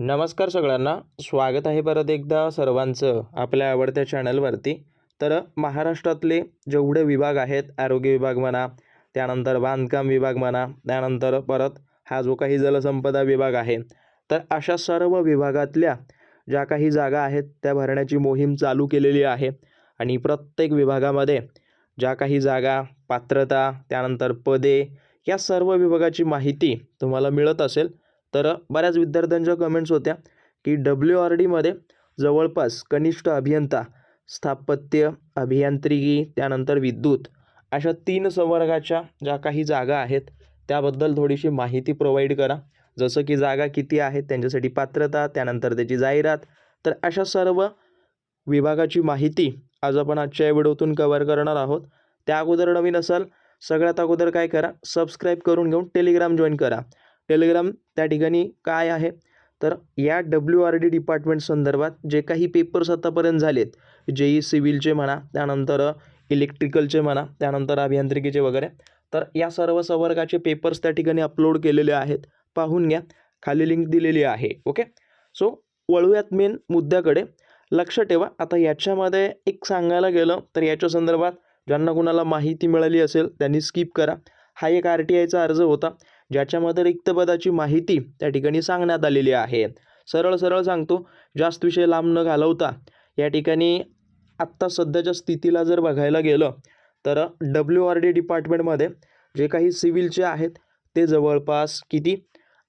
नमस्कार सगळ्यांना. स्वागत आहे परत एकदा सर्वांचं आपल्या आवडत्या चॅनलवरती. तर महाराष्ट्रातले जेवढे विभाग आहेत आरोग्य विभाग म्हणा त्यानंतर बांधकाम विभाग म्हणा त्यानंतर परत हा जो काही जलसंपदा विभाग आहे तर अशा सर्व विभागातल्या ज्या काही जागा आहेत त्या भरण्याची मोहीम चालू केलेली आहे. आणि प्रत्येक विभागामध्ये ज्या काही जागा पात्रता त्यानंतर पदे या सर्व विभागाची माहिती तुम्हाला मिळत असेल तर बऱ्याच विद्यार्थ्यांच्या कमेंट्स होत्या की डब्ल्यू आर डीमध्ये जवळपास कनिष्ठ अभियंता स्थापत्य अभियांत्रिकी त्यानंतर विद्युत अशा तीन संवर्गाच्या ज्या काही जागा आहेत त्याबद्दल थोडीशी माहिती प्रोव्हाइड करा. जसं की जागा किती आहेत त्यांच्यासाठी पात्रता त्यानंतर त्याची जाहिरात. तर अशा सर्व विभागाची माहिती आज आपण आजच्या या व्हिडिओतून कवर करणार आहोत. त्या अगोदर नवीन असाल सगळ्यात अगोदर काय करा सबस्क्राईब करून घेऊन टेलिग्राम जॉईन करा. टेलिग्राम त्या ठिकाणी काय आहे? तर या डब्ल्यू आर डी डिपार्टमेंट संदर्भात जे काही पेपर्स आतापर्यंत झालेत जे ई सिव्हिलचे म्हणा त्यानंतर इलेक्ट्रिकलचे म्हणा त्यानंतर अभियांत्रिकीचे वगैरे तर या सर्व संवर्गाचे पेपर्स त्या ठिकाणी अपलोड केलेले आहेत. पाहून घ्या. खाली लिंक दिलेली आहे. ओके सो वळूयात मेन मुद्द्याकडे. लक्ष ठेवा. आता याच्यामध्ये एक सांगायला गेलं तर याच्या संदर्भात ज्यांना कुणाला माहिती मिळाली असेल त्यांनी स्किप करा. हा एक आर टी आयचा अर्ज होता. ज्याच्यामध्ये रिक्त पदाची माहिती त्या ठिकाणी सांगण्यात आलेली आहे. सरळ सरळ सांगतो जास्त विषय लांब न घालवता. या ठिकाणी आत्ता सध्याच्या स्थितीला जर बघायला गेलं तर डब्ल्यू आर डी डिपार्टमेंटमध्ये जे काही सिव्हिलचे आहेत ते जवळपास किती?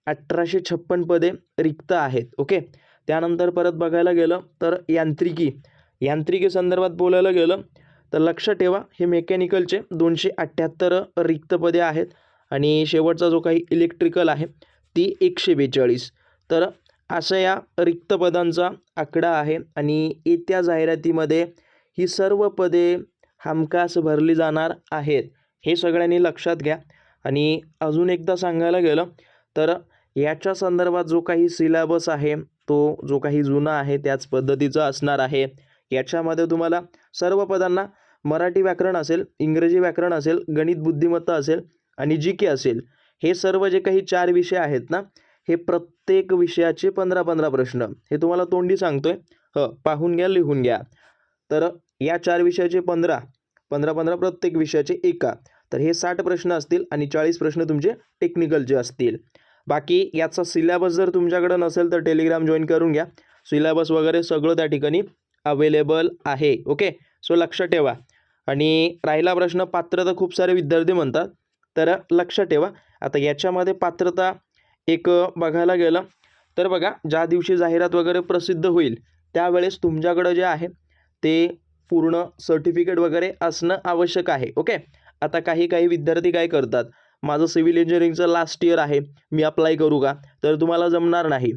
अठराशे छप्पन पदे रिक्त आहेत ओके? त्यानंतर परत बघायला गेलं तर यांत्रिकी. यांत्रिकी संदर्भात बोलायला गेलं तर लक्ष ठेवा हे मेकॅनिकलचे दोनशे अठ्ठ्याहत्तर रिक्त पदे आहेत. आणि शेवटचा जो काही इलेक्ट्रिकल आहे ती एकशे बेचाळीस. तर अशा या रिक्त पदांचा आकडा आहे आणि येत्या जाहिरातीमध्ये ही सर्व पदे हमखास भरली जाणार आहेत हे सगळ्यांनी लक्षात घ्या. आणि अजून एकदा सांगायला गेलं तर याच्या संदर्भात जो काही सिलॅबस आहे तो जो काही जुना आहे त्याच पद्धतीचा असणार आहे. याच्यामध्ये तुम्हाला सर्व पदांना मराठी व्याकरण असेल इंग्रजी व्याकरण असेल गणित बुद्धिमत्ता असेल आणि जी के असेल हे सर्व जे काही चार विषय आहेत ना हे प्रत्येक विषयाचे पंधरा पंधरा प्रश्न. हे तुम्हाला तोंडी सांगतोय. ह पाहून घ्या लिहून घ्या. तर या चार विषयाचे पंधरा पंधरा पंधरा प्रत्येक विषयाचे एका. तर हे साठ प्रश्न असतील आणि चाळीस प्रश्न तुमचे टेक्निकलचे असतील. बाकी याचा सिलेबस जर तुमच्याकडं नसेल तर टेलिग्राम जॉईन करून घ्या. सिलेबस वगैरे सगळं त्या ठिकाणी अवेलेबल आहे. ओके सो लक्ष ठेवा. आणि राहिला प्रश्न पात्र तर खूप सारे विद्यार्थी म्हणतात. तर लक्ष ठेवा. आता याच्यामध्ये पात्रता एक बघायला गेलं तर बघा ज्या दिवशी जाहिरात वगैरे प्रसिद्ध होईल त्यावेळेस तुमच्याकडं जे आहे ते पूर्ण सर्टिफिकेट वगैरे असणं आवश्यक आहे. ओके? आता काही काही विद्यार्थी काय करतात माझं सिव्हिल इंजिनिअरिंगचं लास्ट इयर आहे मी अप्लाय करू का? तर तुम्हाला जमणार नाही.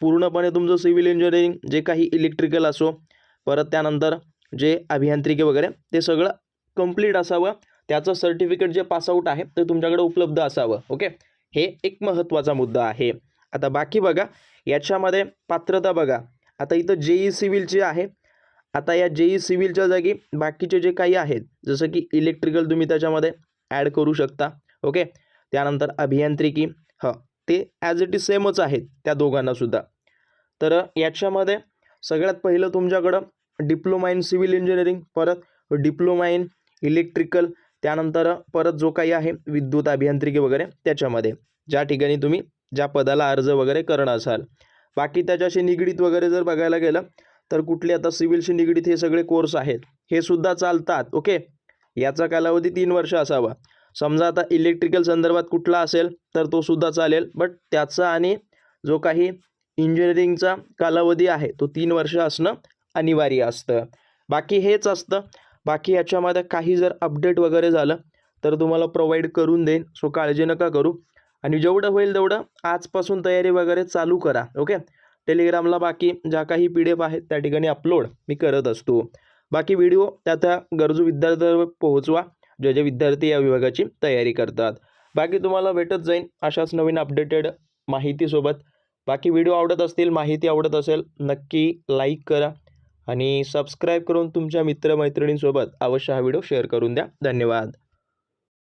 पूर्णपणे तुमचं सिव्हिल इंजिनिअरिंग जे काही इलेक्ट्रिकल असो परत त्यानंतर जे अभियांत्रिकी वगैरे ते सगळं कंप्लीट असावं. त्याचं सर्टिफिकेट जे पासआउट आहे ते तुमच्याकडे उपलब्ध असावं ओके हे एक महत्त्वाचा मुद्दा आहे. आता बाकी बघा याच्यामध्ये पात्रता बघा. आता इथं जे ई सिव्हिलची आहे आता या जे ई सिव्हिलच्या जागी बाकीचे जे काही आहेत जसं की इलेक्ट्रिकल तुम्ही त्याच्यामध्ये ॲड करू शकता ओके त्यानंतर अभियांत्रिकी हं ते ॲज इट इज सेमच आहेत त्या दोघांनासुद्धा तर याच्यामध्ये सगळ्यात पहिलं तुमच्याकडं डिप्लोमा इन सिव्हिल इंजिनिअरिंग परत डिप्लोमा इन इलेक्ट्रिकल त्यानंतर परत जो काही आहे विद्युत अभियांत्रिकी वगैरे त्याच्यामध्ये. ज्या ठिकाणी तुम्ही ज्या पदाला अर्ज वगैरे करणं असाल. बाकी त्याच्याशी निगडीत वगैरे जर बघायला गेलं तर कुठले आता सिव्हिलशी निगडीत हे सगळे कोर्स आहेत. हे सुद्धा चालतात ओके? याचा कालावधी तीन वर्ष असावा. समजा आता इलेक्ट्रिकल संदर्भात कुठला असेल तर तो सुद्धा चालेल. बट त्याचा आणि जो काही इंजिनिअरिंगचा कालावधी आहे तो तीन वर्ष असणं अनिवार्य असतं. बाकी हेच असतं. बाकी याच्यामध्ये काही जर अपडेट वगैरे झालं तर तुम्हाला प्रोव्हाइड करून देईन. सो काळजी नका करू. आणि जेवढं होईल तेवढं आजपासून तयारी वगैरे चालू करा ओके टेलिग्रामला बाकी ज्या काही पी डी एफ आहेत त्या ठिकाणी अपलोड मी करत असतो. बाकी व्हिडिओ त्या त्या गरजू विद्यार्थ्यांवर पोहोचवा. जे जे विद्यार्थी या विभागाची तयारी करतात. बाकी तुम्हाला भेटत जाईल अशाच नवीन अपडेटेड माहितीसोबत. बाकी व्हिडिओ आवडत असतील माहिती आवडत असेल नक्की लाईक करा. आणि सबस्क्राईब करून तुमच्या मित्रमैत्रिणींसोबत अवश्य हा व्हिडिओ शेअर करून द्या. धन्यवाद.